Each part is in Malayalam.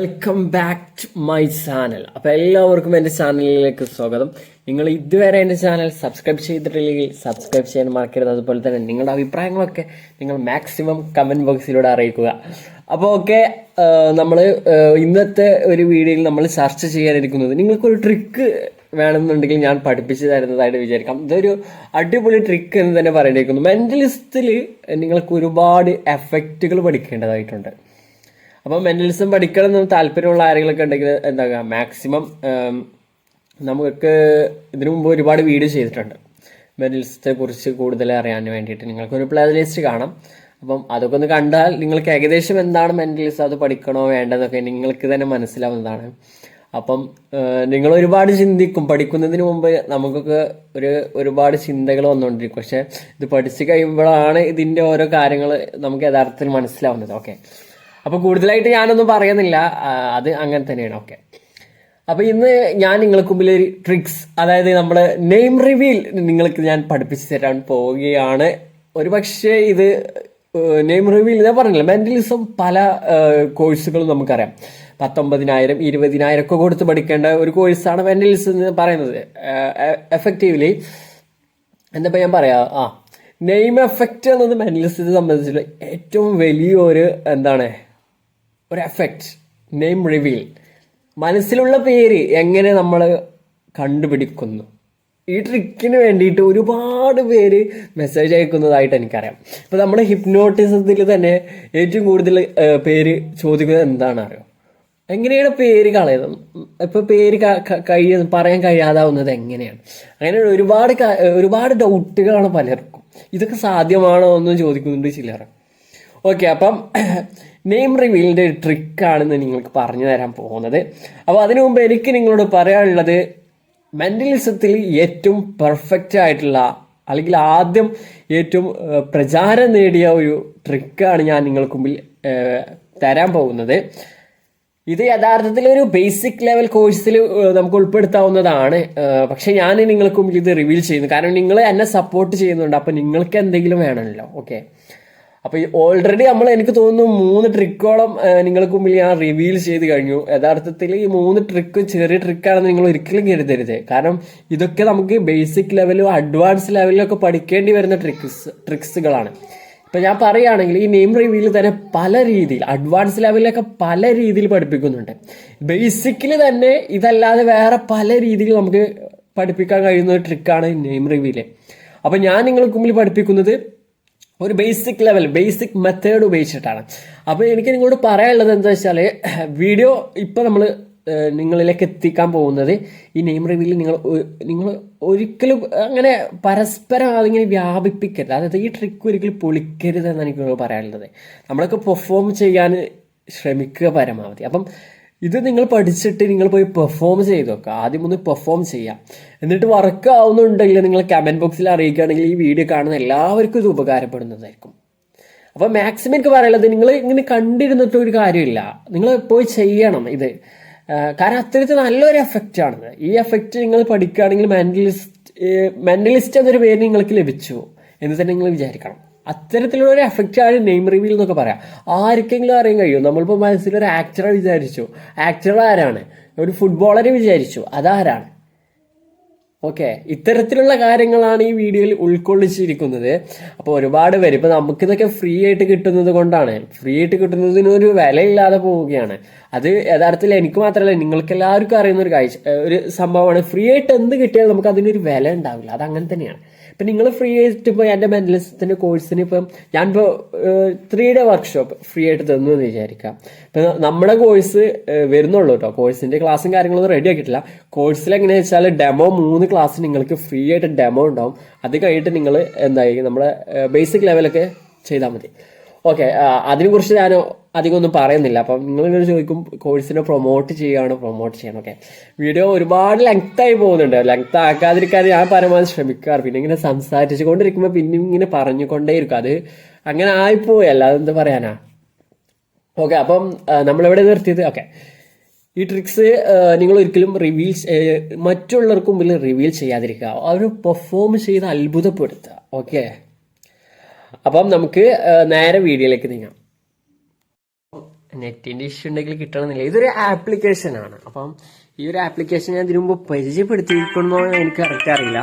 Welcome back to my channel അപ്പോൾ എല്ലാവർക്കും എന്റെ ചാനലിലേക്ക് സ്വാഗതം. നിങ്ങൾ ഇതുവരെ എന്റെ ചാനൽ സബ്സ്ക്രൈബ് ചെയ്തിട്ടില്ലെങ്കിൽ സബ്സ്ക്രൈബ് ചെയ്യാൻ മറക്കരുത്. അതുപോലെ തന്നെ നിങ്ങളുടെ അഭിപ്രായങ്ങളൊക്കെ നിങ്ങൾ മാക്സിമം കമന്റ് ബോക്സിലൂടെ അറിയിക്കുക. അപ്പോൾ ഓക്കെ നമ്മൾ ഇന്നത്തെ ഒരു വീഡിയോയിൽ നമ്മൾ ചർച്ച ചെയ്യാനിരിക്കുന്നത് നിങ്ങൾക്കൊരു ട്രിക്ക് വേണമെന്നുണ്ടെങ്കിൽ ഞാൻ പഠിപ്പിച്ചു തരുന്നതായിട്ട് വിചാരിക്കാം. ഇതൊരു അടിപൊളി ട്രിക്ക് എന്ന് തന്നെ പറയേണ്ടിയിരിക്കുന്നു മെന്റലിസ്റ്റിൽ നിങ്ങൾക്ക് ഒരുപാട് എഫക്റ്റുകൾ പഠിക്കേണ്ടതായിട്ടുണ്ട്. അപ്പോൾ മെന്റലിസം പഠിക്കണം എന്ന് താല്പര്യമുള്ള ആരെങ്കിലൊക്കെ ഉണ്ടെങ്കിൽ എന്താ മാക്സിമം നമുക്ക് ഇതിനു മുമ്പ് ഒരുപാട് വീഡിയോ ചെയ്തിട്ടുണ്ട്. മെന്റലിസത്തെ കുറിച്ച് കൂടുതൽ അറിയാൻ വേണ്ടിയിട്ട് നിങ്ങൾക്കൊരു പ്ലേ ലിസ്റ്റ് കാണാം. അപ്പം അതൊക്കെ ഒന്ന് കണ്ടാൽ നിങ്ങൾക്ക് ഏകദേശം എന്താണ് മെന്റലിസം അത് പഠിക്കണോ വേണ്ടതെന്നൊക്കെ നിങ്ങൾക്ക് തന്നെ മനസ്സിലാവുന്നതാണ്. അപ്പം നിങ്ങൾ ഒരുപാട് ചിന്തിക്കും. പഠിക്കുന്നതിന് മുമ്പ് നമുക്കൊക്കെ ഒരു ഒരുപാട് ചിന്തകൾ വന്നുകൊണ്ടിരിക്കും. പക്ഷെ ഇത് പഠിച്ചു കഴിയുമ്പോഴാണ് ഇതിന്റെ ഓരോ കാര്യങ്ങൾ നമുക്ക് യഥാർത്ഥത്തിൽ മനസ്സിലാവുന്നത്. ഓക്കെ. അപ്പൊ കൂടുതലായിട്ട് ഞാനൊന്നും പറയുന്നില്ല. അത് അങ്ങനെ തന്നെയാണ്. ഓക്കെ. അപ്പൊ ഇന്ന് ഞാൻ നിങ്ങൾക്ക് മുമ്പിൽ ഒരു ട്രിക്സ് അതായത് നമ്മൾ നെയിം റിവീൽ നിങ്ങൾക്ക് ഞാൻ പഠിപ്പിച്ചു തരാൻ പോവുകയാണ്. ഒരു പക്ഷേ ഇത് നെയിം റിവീൽ ഞാൻ പറഞ്ഞില്ല? മെന്റലിസം പല കോഴ്സുകളും നമുക്കറിയാം. പത്തൊമ്പതിനായിരം ഇരുപതിനായിരം ഒക്കെ കൊടുത്ത് പഠിക്കേണ്ട ഒരു കോഴ്സാണ് മെന്റലിസം എന്ന് പറയുന്നത്. എഫക്റ്റീവ്ലി എന്താ ഞാൻ പറയാ? ആ നെയിം എഫക്റ്റ് എന്നത് മെന്റലിസത്തെ സംബന്ധിച്ചിട്ട് ഏറ്റവും വലിയൊരു എന്താണ് ഒരു എഫക്റ്റ് നെയിം റിവീൽ മനസ്സിലുള്ള പേര് എങ്ങനെ നമ്മൾ കണ്ടുപിടിക്കുന്നു? ഈ ട്രിക്കിന് വേണ്ടിയിട്ട് ഒരുപാട് പേര് മെസ്സേജ് അയക്കുന്നതായിട്ട് എനിക്കറിയാം. ഇപ്പോൾ നമ്മുടെ ഹിപ്നോട്ടിസത്തിൽ തന്നെ ഏറ്റവും കൂടുതൽ പേര് ചോദിക്കുന്നത് എന്താണ് അറിയോ എങ്ങനെയാണ് പേര് കളയുന്നത്? ഇപ്പോൾ പേര് കഴിയ പറയാൻ കഴിയാതാവുന്നത് എങ്ങനെയാണ്? അങ്ങനെ ഒരുപാട് ഒരുപാട് ഡൗട്ടുകളാണ് പലർക്കും. ഇതൊക്കെ സാധ്യമാണോ എന്ന് ചോദിക്കുന്നുണ്ട് ചിലർ. ഓക്കെ അപ്പം നെയിം റിവീലിന്റെ ഒരു ട്രിക്കാണെന്ന് നിങ്ങൾക്ക് പറഞ്ഞു തരാൻ പോകുന്നത്. അപ്പോൾ അതിനു മുമ്പ് എനിക്ക് നിങ്ങളോട് പറയാനുള്ളത് മെന്റലിസത്തിൽ ഏറ്റവും പെർഫെക്റ്റ് ആയിട്ടുള്ള അല്ലെങ്കിൽ ആദ്യം ഏറ്റവും പ്രചാരം നേടിയ ഒരു ട്രിക്കാണ് ഞാൻ നിങ്ങൾക്ക് മുമ്പിൽ തരാൻ പോകുന്നത്. ഇത് യഥാർത്ഥത്തിൽ ഒരു ബേസിക് ലെവൽ കോഴ്സിൽ നമുക്ക് ഉൾപ്പെടുത്താവുന്നതാണ്. പക്ഷേ ഞാൻ നിങ്ങൾക്ക് മുമ്പിൽ ഇത് റിവീൽ ചെയ്യുന്നു. കാരണം നിങ്ങൾ എന്നെ സപ്പോർട്ട് ചെയ്യുന്നുണ്ട്. അപ്പോൾ നിങ്ങൾക്ക് എന്തെങ്കിലും വേണമല്ലോ. ഓക്കെ അപ്പൊ ഓൾറെഡി നമ്മൾ എനിക്ക് തോന്നുന്നു മൂന്ന് ട്രിക്കോളം നിങ്ങൾക്ക് മുമ്പിൽ ഞാൻ റിവീൽ ചെയ്ത് കഴിഞ്ഞു. യഥാർത്ഥത്തിൽ ഈ മൂന്ന് ട്രിക്കും ചെറിയ ട്രിക്കാണെന്ന് നിങ്ങൾ ഒരിക്കലും കരുതരുത്. കാരണം ഇതൊക്കെ നമുക്ക് ബേസിക് ലെവലും അഡ്വാൻസ് ലെവലിലൊക്കെ പഠിക്കേണ്ടി വരുന്ന ട്രിക്സ് ട്രിക്സുകളാണ് ഇപ്പൊ ഞാൻ പറയുകയാണെങ്കിൽ ഈ നെയിം റിവ്യൂവിൽ തന്നെ പല രീതിയിൽ അഡ്വാൻസ് ലെവലിലൊക്കെ പല രീതിയിൽ പഠിപ്പിക്കുന്നുണ്ട്. ബേസിക്കലി തന്നെ ഇതല്ലാതെ വേറെ പല രീതിയിൽ നമുക്ക് പഠിപ്പിക്കാൻ കഴിയുന്ന ഒരു ട്രിക്കാണ് നെയിം റിവ്യൂൽ അപ്പൊ ഞാൻ നിങ്ങൾക്ക് മുമ്പിൽ പഠിപ്പിക്കുന്നത് ഒരു ബേസിക് ലെവൽ ബേസിക് മെത്തേഡ് ഉപയോഗിച്ചിട്ടാണ്. അപ്പോൾ എനിക്ക് നിങ്ങളോട് പറയാനുള്ളത് എന്താ വെച്ചാൽ വീഡിയോ ഇപ്പം നമ്മൾ നിങ്ങളിലേക്ക് എത്തിക്കാൻ പോകുന്നത് ഈ നെയിം റിവ്യൂവിൽ നിങ്ങൾ നിങ്ങൾ ഒരിക്കലും അങ്ങനെ പരസ്പരം അതിങ്ങനെ വ്യാപിപ്പിക്കരുത്. അതായത് ഈ ട്രിക്ക് ഒരിക്കലും പൊളിക്കരുത് എന്നാണ് എനിക്ക് പറയാനുള്ളത്. നമ്മളൊക്കെ പെർഫോം ചെയ്യാൻ ശ്രമിക്കുക പരമാവധി. അപ്പം ഇത് നിങ്ങൾ പഠിച്ചിട്ട് നിങ്ങൾ പോയി പെർഫോം ചെയ്ത് നോക്കുക ആദ്യം ഒന്ന് പെർഫോം ചെയ്യാം. എന്നിട്ട് വർക്ക് ആവുന്നുണ്ടെങ്കിൽ നിങ്ങൾ കമന്റ് ബോക്സിൽ അറിയിക്കുകയാണെങ്കിൽ ഈ വീഡിയോ കാണുന്ന എല്ലാവർക്കും ഇത് ഉപകാരപ്പെടുന്നതായിരിക്കും. അപ്പോൾ മാക്സിമം എനിക്ക് പറയാനുള്ളത് നിങ്ങൾ ഇങ്ങനെ കണ്ടിരുന്നിട്ട് ഒരു കാര്യമില്ല. നിങ്ങൾ പോയി ചെയ്യണം ഇത്. കാരണം അത്തരത്തിൽ നല്ലൊരു എഫക്റ്റ് ആണ് ഈ എഫക്റ്റ് നിങ്ങൾ പഠിക്കുകയാണെങ്കിൽ മെന്റലിസ്റ്റ് മെന്റലിസ്റ്റ് എന്നൊരു പേര് നിങ്ങൾക്ക് ലഭിച്ചു എന്ന് തന്നെ നിങ്ങൾ വിചാരിക്കണം. അത്തരത്തിലുള്ള ഒരു എഫക്റ്റ് ആണ് നെയിം റിവീൽ എന്നൊക്കെ പറയാം. ആർക്കെങ്കിലും അറിയാൻ കഴിയും? നമ്മളിപ്പോൾ മനസ്സിൽ ഒരു ആക്ടറെ വിചാരിച്ചു. ആക്ടർ ആരാണ്? ഒരു ഫുട്ബോളറെ വിചാരിച്ചു. അതാരാണ്? ഓക്കെ ഇത്തരത്തിലുള്ള കാര്യങ്ങളാണ് ഈ വീഡിയോയിൽ ഉൾക്കൊള്ളിച്ചിരിക്കുന്നത്. അപ്പോൾ ഒരുപാട് പേര് ഇപ്പോൾ നമുക്കിതൊക്കെ ഫ്രീ ആയിട്ട് കിട്ടുന്നത് കൊണ്ടാണ്. ഫ്രീ ആയിട്ട് കിട്ടുന്നതിനൊരു വിലയില്ലാതെ പോവുകയാണ്. അത് യഥാർത്ഥത്തിൽ എനിക്ക് മാത്രമല്ല നിങ്ങൾക്ക് എല്ലാവർക്കും അറിയുന്ന ഒരു കാഴ്ച ഒരു സംഭവമാണ്. ഫ്രീ ആയിട്ട് എന്ത് കിട്ടിയാലും നമുക്ക് അതിനൊരു വില ഉണ്ടാവില്ല. അത് അങ്ങനെ തന്നെയാണ്. ഇപ്പൊ നിങ്ങൾ ഫ്രീ ആയിട്ട് ഇപ്പോൾ എന്റെ മെന്റലിസത്തിന്റെ കോഴ്സിന് ഇപ്പം ഞാനിപ്പോൾ ത്രീ ഡേ വർക്ക്ഷോപ്പ് ഫ്രീ ആയിട്ട് തന്നു എന്ന് വിചാരിക്കാം. ഇപ്പൊ നമ്മുടെ കോഴ്സ് വരുന്നുള്ളൂ കേട്ടോ കോഴ്സിന്റെ ക്ലാസ്സും കാര്യങ്ങളൊന്നും റെഡി ആക്കിയിട്ടില്ല. കോഴ്സിൽ എങ്ങനെയാ വെച്ചാൽ ഡെമോ മൂന്ന് ക്ലാസ് നിങ്ങൾക്ക് ഫ്രീ ആയിട്ട് ഡെമോ ഉണ്ടാവും. അത് കഴിഞ്ഞിട്ട് നിങ്ങൾ എന്തായി നമ്മുടെ ബേസിക് ലെവലൊക്കെ ചെയ്താൽ മതി. ഓക്കെ അതിനെക്കുറിച്ച് ഞാൻ അധികം ഒന്നും പറയുന്നില്ല. അപ്പം നിങ്ങൾ ഇങ്ങനെ ചോദിക്കും കോഴ്സിനെ പ്രൊമോട്ട് ചെയ്യുകയാണ്? പ്രൊമോട്ട് ചെയ്യണം. ഓക്കെ വീഡിയോ ഒരുപാട് ലെങ്ത് ആയി പോകുന്നുണ്ട്. ലെങ്ത് ആക്കാതിരിക്കാൻ ഞാൻ പരമാവധി ശ്രമിക്കാറ്. പിന്നെ ഇങ്ങനെ സംസാരിച്ചു കൊണ്ടിരിക്കുമ്പോൾ പിന്നെ ഇങ്ങനെ പറഞ്ഞുകൊണ്ടേയിരിക്കും. അത് അങ്ങനെ ആയിപ്പോയി. അല്ലാതെ എന്താ പറയാനാ? ഓക്കെ അപ്പം നമ്മളിവിടെ നിർത്തിയത്? ഓക്കെ ഈ ട്രിക്സ് നിങ്ങൾ ഒരിക്കലും റിവീൽ മറ്റുള്ളവർക്കും മുമ്പിൽ റിവീൽ ചെയ്യാതിരിക്കുക. അവർ പെർഫോം ചെയ്ത് അത്ഭുതപ്പെടുത്തുക. ഓക്കെ അപ്പം നമുക്ക് നേരെ വീഡിയോയിലേക്ക് നീങ്ങാം. നെറ്റിന്റെ ഇഷ്യൂ ഉണ്ടെങ്കിൽ കിട്ടണമെന്നില്ല. ഇതൊരു ആപ്ലിക്കേഷൻ ആണ്. അപ്പം ഈ ഒരു ആപ്ലിക്കേഷൻ ഞാൻ ഇതിനു മുമ്പ് പരിചയപ്പെടുത്തിയിരിക്കണോ എനിക്ക് കറക്റ്റ് അറിയില്ല.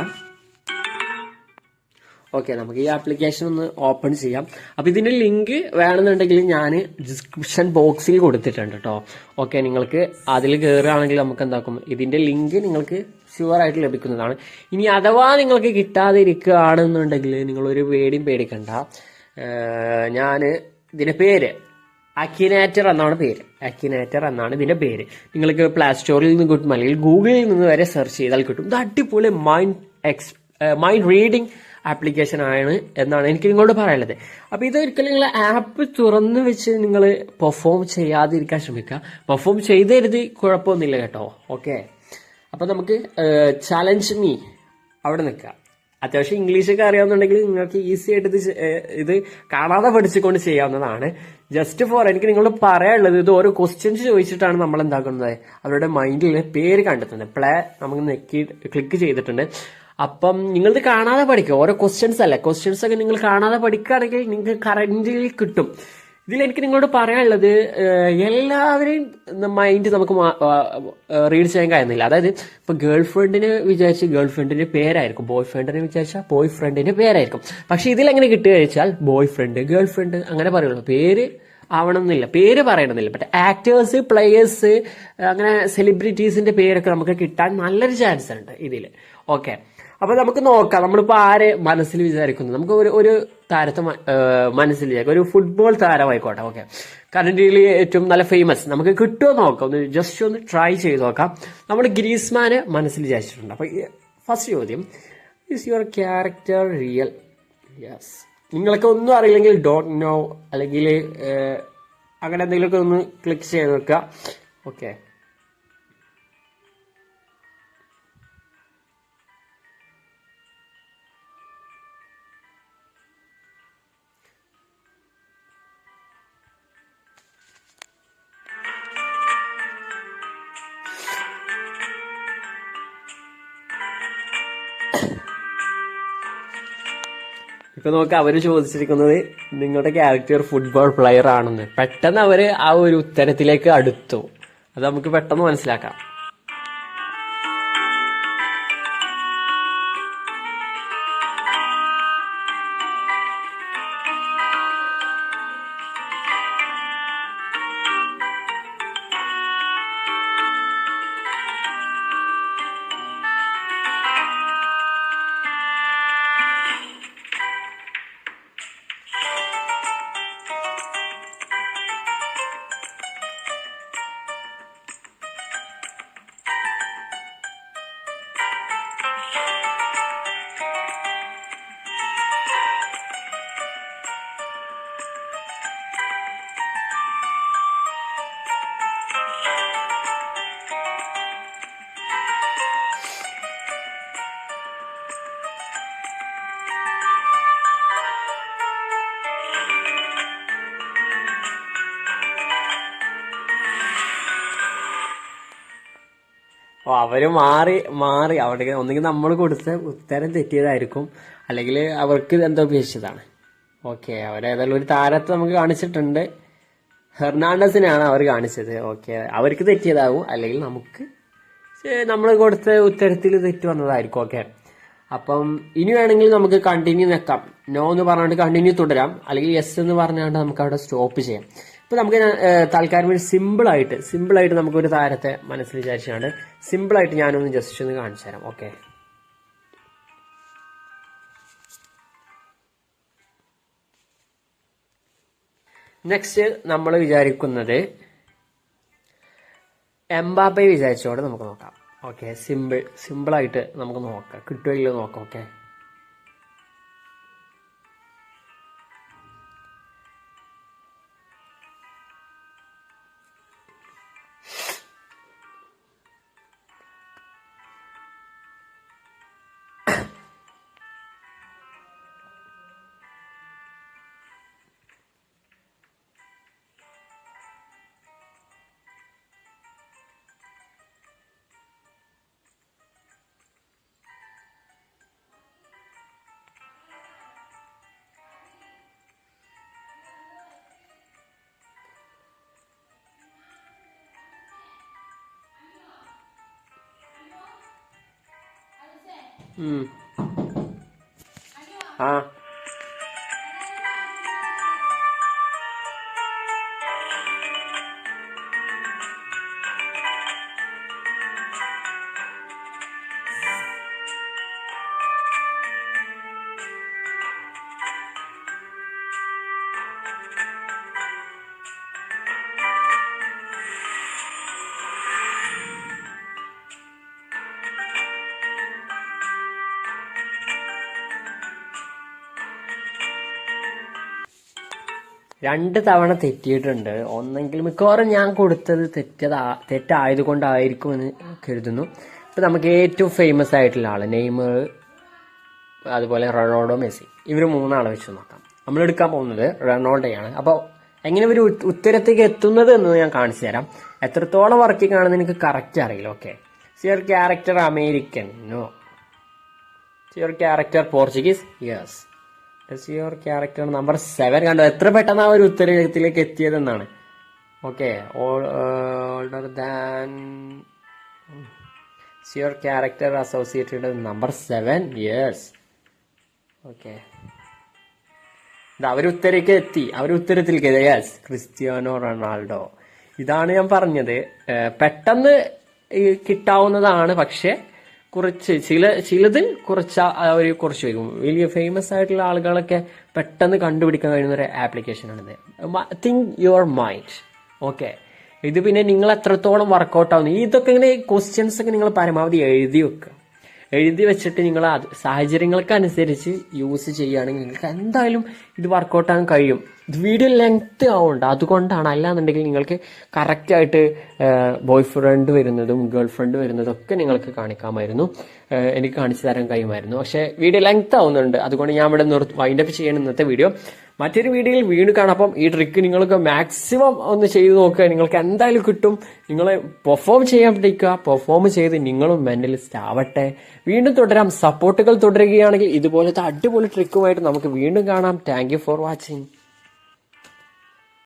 ഓക്കെ നമുക്ക് ഈ ആപ്ലിക്കേഷൻ ഒന്ന് ഓപ്പൺ ചെയ്യാം. അപ്പോൾ ഇതിന്റെ ലിങ്ക് വേണമെന്നുണ്ടെങ്കിൽ ഞാൻ ഡിസ്ക്രിപ്ഷൻ ബോക്സിൽ കൊടുത്തിട്ടുണ്ട് കേട്ടോ ഓക്കെ നിങ്ങൾക്ക് അതിൽ കയറുകയാണെങ്കിൽ നമുക്ക് എന്താക്കും? ഇതിന്റെ ലിങ്ക് നിങ്ങൾക്ക് ഷുവർ ആയിട്ട് ലഭിക്കുന്നതാണ്. ഇനി അഥവാ നിങ്ങൾക്ക് കിട്ടാതെ ഇരിക്കുകയാണെന്നുണ്ടെങ്കിൽ നിങ്ങൾ ഒരു പേടിയും പേടിക്കണ്ട. ഞാൻ ഇതിന്റെ പേര് അക്കിനേറ്റർ എന്നാണ് പേര്. അക്കിനേറ്റർ എന്നാണ് ഇതിന്റെ പേര്. നിങ്ങൾക്ക് പ്ലേ സ്റ്റോറിൽ നിന്ന് കിട്ടും അല്ലെങ്കിൽ ഗൂഗിളിൽ നിന്ന് വരെ സെർച്ച് ചെയ്താൽ കിട്ടും. ഇത് അടിപൊളി mind X mind reading application ആണ് എന്നാണ് എനിക്ക് നിങ്ങളോട് പറയാനുള്ളത്. അപ്പൊ ഇത് ഒരിക്കലും നിങ്ങൾ ആപ്പ് തുറന്ന് വെച്ച് നിങ്ങൾ പെർഫോം ചെയ്യാതിരിക്കാൻ ശ്രമിക്കുക. പെർഫോം ചെയ്തരുത് കുഴപ്പമൊന്നുമില്ല കേട്ടോ. ഓക്കെ അപ്പൊ നമുക്ക് ചാലഞ്ച് മീ അവിടെ നിൽക്കുക. അത്യാവശ്യം ഇംഗ്ലീഷൊക്കെ അറിയാവുന്നുണ്ടെങ്കിൽ നിങ്ങൾക്ക് ഈസി ആയിട്ട് ഇത് ഇത് കാണാതെ പഠിച്ചുകൊണ്ട് ചെയ്യാവുന്നതാണ്. ജസ്റ്റ് ഫോർ എനിക്ക് നിങ്ങളോട് പറയാനുള്ളത് ഇത് ഓരോ ക്വസ്റ്റ്യൻസ് ചോദിച്ചിട്ടാണ് നമ്മൾ എന്താക്കുന്നത്. അവരുടെ മൈൻഡിൽ പേര് കണ്ടെത്തുന്നത്. പ്ലേ നമുക്ക് നെക്കി ക്ലിക്ക് ചെയ്തിട്ടുണ്ട്. അപ്പം നിങ്ങളിത് കാണാതെ പഠിക്കുക. ഓരോ ക്വസ്റ്റ്യൻസ് അല്ലേ? ക്വസ്റ്റ്യൻസ് ഒക്കെ നിങ്ങൾ കാണാതെ പഠിക്കുകയാണെങ്കിൽ നിങ്ങൾക്ക് കറന്റിൽ കിട്ടും. ഇതിൽ എനിക്ക് നിങ്ങളോട് പറയാനുള്ളത് എല്ലാവരെയും മൈൻഡ് നമുക്ക് റീഡ് ചെയ്യാൻ കഴിയുന്നില്ല. അതായത് ഇപ്പൊ ഗേൾ ഫ്രണ്ടിന് വിചാരിച്ച് ഗേൾ ഫ്രണ്ടിന്റെ പേരായിരിക്കും. ബോയ് ഫ്രണ്ടിനെ വിചാരിച്ചാൽ ബോയ് ഫ്രണ്ടിന്റെ പേരായിരിക്കും. പക്ഷെ ഇതിൽ എങ്ങനെ കിട്ടുക വെച്ചാൽ ബോയ് ഫ്രണ്ട് ഗേൾ ഫ്രണ്ട് അങ്ങനെ പറയുള്ളൂ. പേര് ആവണമെന്നില്ല. പേര് പറയണമെന്നില്ല. ബട്ട് ആക്ടേഴ്സ് പ്ലേയേഴ്സ് അങ്ങനെ സെലിബ്രിറ്റീസിന്റെ പേരൊക്കെ നമുക്ക് കിട്ടാൻ നല്ലൊരു ചാൻസ് ഉണ്ട് ഇതിൽ ഓക്കെ അപ്പൊ നമുക്ക് നോക്കാം. നമ്മളിപ്പോ ആരെ മനസ്സിൽ വിചാരിക്കുന്നു? നമുക്ക് ഒരു ഒരു താരത്തെ മനസ്സിൽ വിചാരിക്കും ഒരു ഫുട്ബോൾ താരമായിക്കോട്ടെ ഓക്കെ കറന്റിൽ ഏറ്റവും നല്ല ഫേമസ് നമുക്ക് കിട്ടുമോ നോക്കാം. ഒന്ന് ജസ്റ്റ് ഒന്ന് ട്രൈ ചെയ്ത് നോക്കാം. നമ്മൾ ഗ്രീസ്മാനെ മനസ്സിൽ വിചാരിച്ചിട്ടുണ്ട്. അപ്പൊ ഫസ്റ്റ് ചോദ്യം. Is your character real yes നിങ്ങൾക്ക് ഒന്നും അറിയില്ലെങ്കിൽ ഡോണ്ട് നോ അല്ലെങ്കിൽ അങ്ങനെ എന്തെങ്കിലുമൊക്കെ ഒന്ന് ക്ലിക്ക് ചെയ്ത് നോക്കുക ഓക്കെ ഇപ്പൊ നോക്ക് അവർ ചോദിച്ചിരിക്കുന്നത് നിങ്ങളുടെ ക്യാരക്ടർ ഫുട്ബോൾ പ്ലെയർ ആണെന്ന്. പെട്ടെന്ന് അവർ ആ ഒരു ഉത്തരത്തിലേക്ക് അടുത്തു. അത് നമുക്ക് പെട്ടെന്ന് മനസ്സിലാക്കാം. ഓ അവർ മാറി മാറി അവിടെ ഒന്നെങ്കിൽ നമ്മൾ കൊടുത്ത ഉത്തരം തെറ്റിയതായിരിക്കും. അല്ലെങ്കിൽ അവർക്ക് എന്തോ ഉപേക്ഷിച്ചതാണ് ഓക്കെ അവരേതായാലും ഒരു താരത്തെ നമുക്ക് കാണിച്ചിട്ടുണ്ട്. ഹെർണാണ്ടസിനാണ് അവർ കാണിച്ചത്. ഓക്കെ അവർക്ക് തെറ്റിയതാവും. അല്ലെങ്കിൽ നമുക്ക് നമ്മൾ കൊടുത്ത ഉത്തരത്തിൽ തെറ്റ് വന്നതായിരിക്കും. ഓക്കെ. അപ്പം ഇനി വേണമെങ്കിൽ നമുക്ക് കണ്ടിന്യൂ നിൽക്കാം നോ എന്ന് പറഞ്ഞുകൊണ്ട് കണ്ടിന്യൂ തുടരാം. അല്ലെങ്കിൽ യെസ് എന്ന് പറഞ്ഞുകൊണ്ട് നമുക്ക് അവിടെ സ്റ്റോപ്പ് ചെയ്യാം. ഇപ്പൊ നമുക്ക് തൽക്കാലം ഒരു സിമ്പിൾ ആയിട്ട് സിമ്പിൾ ആയിട്ട് നമുക്ക് ഒരു താരത്തെ മനസ്സിൽ വിചാരിച്ചാണ് സിമ്പിൾ ആയിട്ട് ഞാനൊന്ന് ജസ്റ്റ് ഒന്ന് കാണിച്ചു തരാം. ഓക്കെ നെക്സ്റ്റ് നമ്മൾ വിചാരിക്കുന്നത് എംബാബെ വിചാരിച്ചോടെ നമുക്ക് നോക്കാം. ഓക്കെ സിമ്പിൾ സിമ്പിളായിട്ട് നമുക്ക് നോക്കാം. കിട്ടുമെങ്കിലും നോക്കാം. ഓക്കെ ഉം. ആ രണ്ട് തവണ തെറ്റിയിട്ടുണ്ട്. ഒന്നെങ്കിൽ മിക്കവാറും ഞാൻ കൊടുത്തത് തെറ്റതാ തെറ്റായത് കൊണ്ടായിരിക്കും എന്ന് കരുതുന്നു. ഇപ്പം നമുക്ക് ഏറ്റവും ഫേമസ് ആയിട്ടുള്ള ആൾ നെയ്മർ അതുപോലെ റൊണാൾഡോ മെസ്സി. ഇവർ മൂന്നാളെ വെച്ച് നോക്കാം. നമ്മൾ എടുക്കാൻ പോകുന്നത് റൊണാൾഡോയാണ്. അപ്പോൾ എങ്ങനെ ഒരു ഉത്തരത്തേക്ക് എത്തുന്നത് എന്ന് ഞാൻ കാണിച്ചു തരാം. എത്രത്തോളം വർക്കിംഗ് ആണെന്ന് എനിക്ക് കറക്റ്റ് അറിയില്ല okay is your character American no is your character Portuguese yes character number seven കണ്ടു എത്ര പെട്ടെന്ന് ആ ഒരു ഉത്തരത്തിലേക്ക് എത്തിയതെന്നാണ്. Okay older than your character associated number seven years okay അവർ ഉത്തരേക്ക് എത്തി. അവർ ഉത്തരത്തിലേക്ക് യെസ് ക്രിസ്ത്യാനോ റൊണാൾഡോ ഇതാണ് ഞാൻ പറഞ്ഞത്. പെട്ടെന്ന് കിട്ടാവുന്നതാണ് പക്ഷെ കുറച്ച് ചില ചിലതിൽ കുറച്ച് ഒരു കുറച്ച് വരും വലിയ ഫേമസ് ആയിട്ടുള്ള ആളുകളൊക്കെ പെട്ടെന്ന് കണ്ടുപിടിക്കാൻ കഴിയുന്ന ഒരു ആപ്ലിക്കേഷനാണിത് തിങ്ക് യുവർ മൈൻഡ് ഓക്കെ ഇത് പിന്നെ നിങ്ങൾ എത്രത്തോളം വർക്കൗട്ട് ആവുന്നു? ഇതൊക്കെ ഇങ്ങനെ ക്വസ്റ്റ്യൻസ് ഒക്കെ നിങ്ങൾ പരമാവധി എഴുതി വെക്കുക എഴുതി വെച്ചിട്ട് നിങ്ങൾ അത് സാഹചര്യങ്ങൾക്ക് അനുസരിച്ച് യൂസ് ചെയ്യുകയാണെങ്കിൽ നിങ്ങൾക്ക് എന്തായാലും ഇത് വർക്കൗട്ട് ആകാൻ കഴിയും. ഇത് വീഡിയോ ലെങ്ത് ആവുന്നുണ്ട് അതുകൊണ്ടാണ് അല്ലാന്നുണ്ടെങ്കിൽ നിങ്ങൾക്ക് കറക്റ്റായിട്ട് ബോയ് ഫ്രണ്ട് വരുന്നതും ഗേൾ ഫ്രണ്ട് വരുന്നതും ഒക്കെ നിങ്ങൾക്ക് കാണിക്കാമായിരുന്നു. എനിക്ക് കാണിച്ചു തരാൻ കഴിയുമായിരുന്നു. പക്ഷേ വീഡിയോ ലെങ്ത് ആവുന്നുണ്ട്. അതുകൊണ്ട് ഞാൻ ഇവിടെ നിർത്തി വൈൻഡപ്പ് ചെയ്യണം ഇന്നത്തെ വീഡിയോ മറ്റൊരു വീഡിയോയിൽ വീണ്ടും കാണാം. അപ്പം ഈ ട്രിക്ക് നിങ്ങൾക്ക് മാക്സിമം ഒന്ന് ചെയ്ത് നോക്കുക. നിങ്ങൾക്ക് എന്തായാലും കിട്ടും. നിങ്ങളെ പെർഫോം ചെയ്യാൻ പഠിക്കുക. പെർഫോം ചെയ്ത് നിങ്ങളും മെന്റലിസ്റ്റ് ആവട്ടെ. വീണ്ടും തുടരാം. സപ്പോർട്ടുകൾ തുടരുകയാണെങ്കിൽ ഇതുപോലത്തെ അടിപൊളി ട്രിക്കുമായിട്ട് നമുക്ക് വീണ്ടും കാണാം. Thank for watching